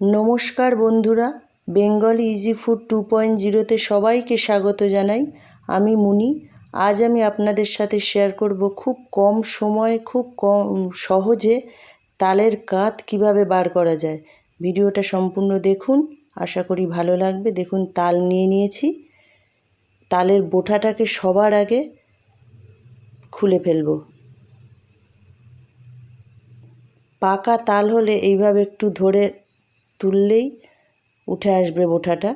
নমস্কার বন্ধুরা, Bengal easy food two point জিরোতে সবাইকে স্বাগত জানাই। আমি মুনি। আজ আমি আপনাদের সাথে শেয়ার করব খুব কম সময়ে, খুব কম সহজে তালের কাঁধ কীভাবে বার করা যায়। ভিডিওটা সম্পূর্ণ দেখুন, আশা করি ভালো লাগবে। দেখুন, তাল নিয়ে নিয়েছি। তালের বোঠাটাকে সবার আগে খুলে ফেলব। পাকা তাল হলে এইভাবে একটু ধরে তুললেই উঠে আসবে বোঠাটা।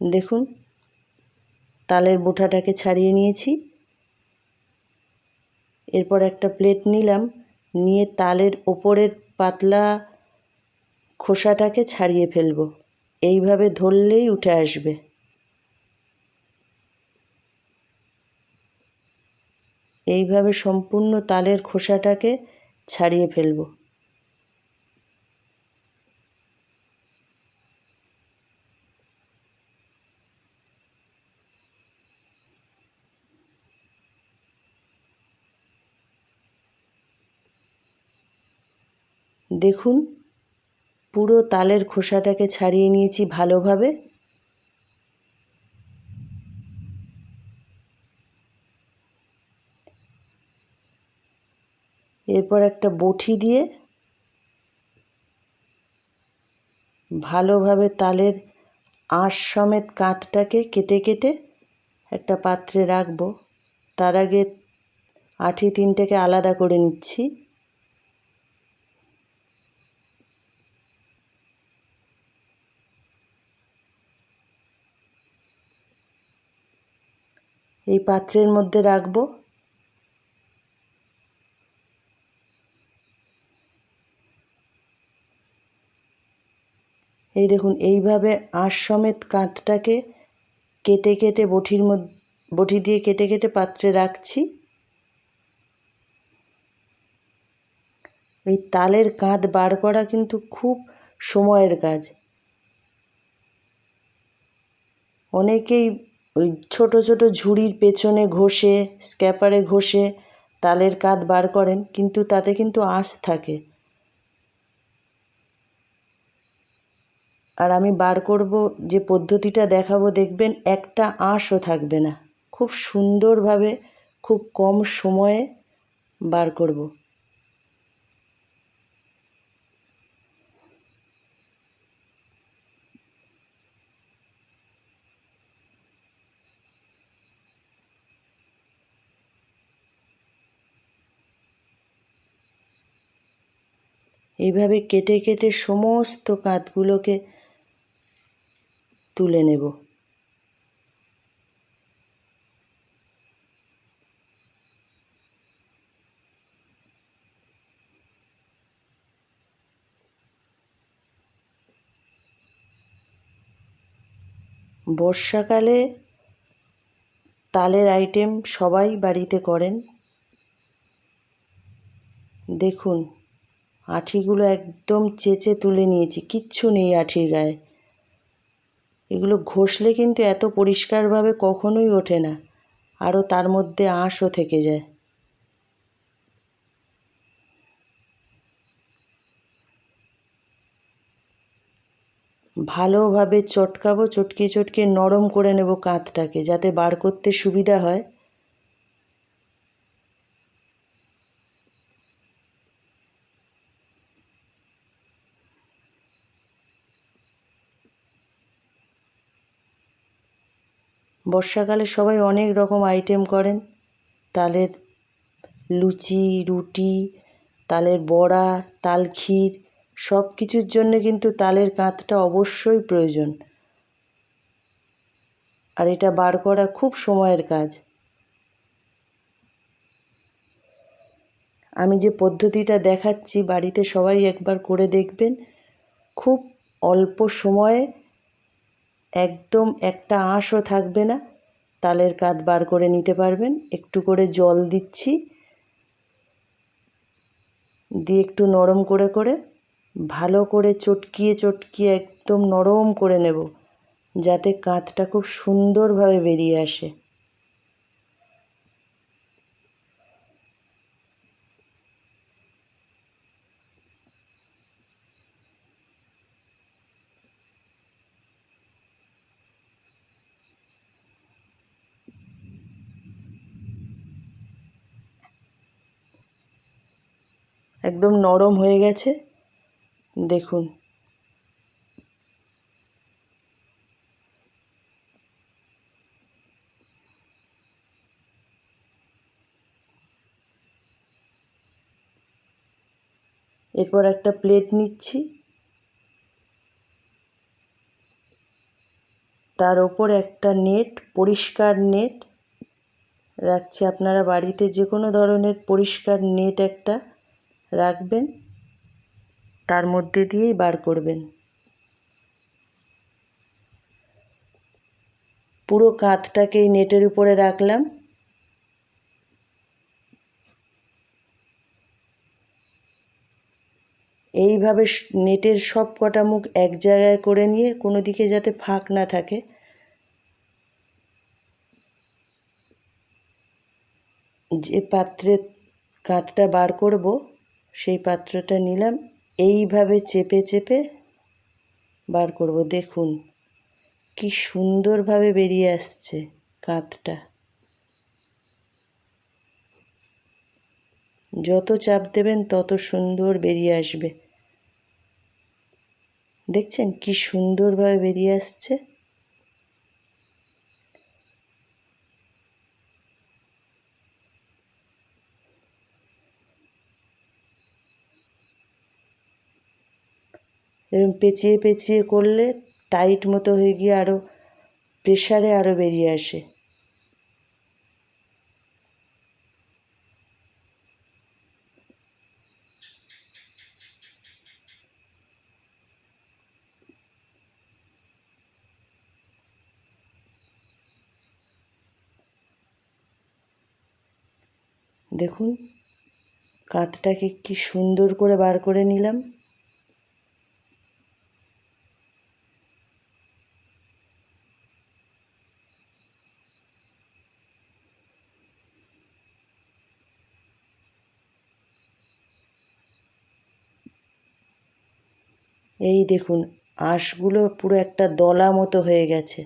দেখুন, তালের বোঠাটাকে ছাড়িয়ে নিয়েছি। এরপর একটা প্লেট নিলাম, নিয়ে তালের ওপরের পাতলা খোসাটাকে ছাড়িয়ে ফেলব। এইভাবে ধরলেই উঠে আসবে। এইভাবে সম্পূর্ণ তালের খোসাটাকে ছাড়িয়ে ফেলব। দেখুন, পুরো তালের খোসাটাকে ছাড়িয়ে নিয়েছি ভালোভাবে। এরপর একটা বটি দিয়ে ভালোভাবে তালের আঁশ সমেত কাঁধটাকে কেটে কেটে একটা পাত্রে রাখব। তার আগে আঠি তিনটেকে আলাদা করে নিচ্ছি। এই পাত্রের মধ্যে রাখব। এই দেখুন, এইভাবে আঁশ সমেত কাঁধটাকে কেটে কেটে বটির মধ্যে, বটি দিয়ে কেটে কেটে পাত্রে রাখছি। এই তালের কাঁধ বার করা কিন্তু খুব সময়ের কাজ। অনেকেই ওই ছোটো ছোটো ঝুড়ির পেছনে ঘষে, স্ক্যাপারে ঘষে তালের কাঁধ বার করেন, কিন্তু তাতে কিন্তু আঁশ থাকে। আর আমি বার করব, যে পদ্ধতিটা দেখাবো, দেখবেন একটা আঁশও থাকবে না। খুব সুন্দরভাবে, খুব কম সময়ে বার করব। এইভাবে কেটে কেটে সমস্ত কাঁধগুলোকে তুলে নেব। বর্ষাকালে তালের আইটেম সবাই বাড়িতে করেন। দেখুন আঠিগুলো একদম চেঁচে তুলে নিয়েছি, কিচ্ছু নেই আঠির গায়ে। এগুলো ঘষলে কিন্তু এত পরিষ্কারভাবে কখনোই ওঠে না, আরও তার মধ্যে আঁশও থেকে যায়। ভালোভাবে চটকাবো, চটকে চটকে নরম করে নেব কাঁধটাকে, যাতে বার করতে সুবিধা হয়। বর্ষাকালে সবাই অনেক রকম আইটেম করেন। তালের লুচি, রুটি, তালের বড়া, তাল ক্ষীর সব কিছুর জন্যে কিন্তু তালের কাঁধটা অবশ্যই প্রয়োজন। আর এটা বার করা খুব সময়ের কাজ। আমি যে পদ্ধতিটা দেখাচ্ছি, বাড়িতে সবাই একবার করে দেখবেন। খুব অল্প সময়ে একদম একটা আঁশও থাকবে না। তালের কাত বার করে নিতে পারবেন। একটু করে জল দিচ্ছি। দিয়ে একটু নরম করে করে, ভালো করে চটকিয়ে চটকিয়ে একদম নরম করে নেব। যাতে কাঁধটা খুব সুন্দরভাবে বেরিয়ে আসে। একদম নরম হয়ে গেছে। দেখুন। এরপর একটা প্লেট নিচ্ছি। তার ওপর একটা নেট পরিষ্কার নেট রাখছি আপনারা বাড়িতে যে কোনো ধরনের পরিষ্কার নেট একটা। রাখবেন, তার মধ্যে দিয়েই বার করবেন। পুরো কাঁধটাকে এই নেটের উপরে রাখলাম। এইভাবে নেটের সব কটা মুখ এক জায়গায় করে নিয়ে কোনো দিকে যাতে ফাঁক না থাকে। যে পাত্রে কাঁধটা বার করব সেই পাত্রটা নিলাম। এইভাবে চেপে চেপে বার করব। দেখুন কি সুন্দরভাবে বেরিয়ে আসছে কাঁধটা। যত চাপ দেবেন তত সুন্দর বেরিয়ে আসবে। দেখছেন কি সুন্দরভাবে বেরিয়ে আসছে? এরকম পেঁচিয়ে পেঁচিয়ে করলে টাইট মতো হয়ে গিয়ে আরও প্রেশারে আরও বেরিয়ে আসে। দেখুন, কাঁধটাকে কি সুন্দর করে বার করে নিলাম। এই দেখুন, আঁশগুলো পুরো একটা দলা মতো হয়ে গেছে।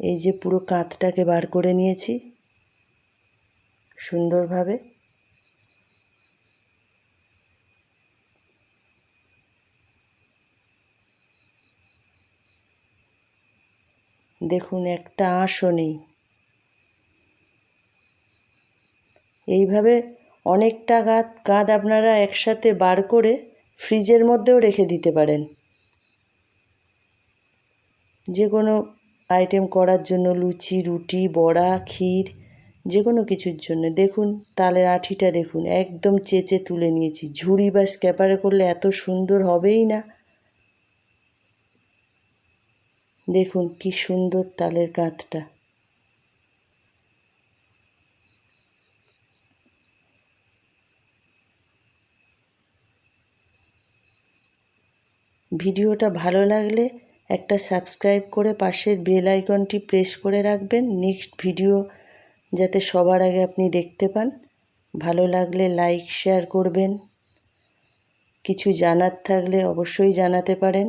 এই যে পুরো কাঁধটাকে বার করে নিয়েছি, সুন্দরভাবে। দেখুন, একটা আঁশও নেই। এইভাবে অনেকটা গাঁত কাঁধ আপনারা একসাথে বার করে ফ্রিজের মধ্যেও রেখে দিতে পারেন। যে কোনো আইটেম করার জন্য লুচি, রুটি, বড়া, ক্ষীর যে কোনো কিছুর জন্য। দেখুন, তালের আঠিটা দেখুন, একদম চেচে তুলে নিয়েছি। ঝুড়ি বা স্ক্যাপারে করলে এত সুন্দর হবেই না। দেখুন কি সুন্দর তালের কাঁধটা ভিডিওটা ভালো লাগলে একটা সাবস্ক্রাইব করে পাশের বেল আইকনটি প্রেস করে রাখবেন। নেক্সট ভিডিও যাতে সবার আগে আপনি দেখতে পান। ভালো লাগলে লাইক, শেয়ার করবেন। কিছু জানার থাকলে অবশ্যই জানাতে পারেন।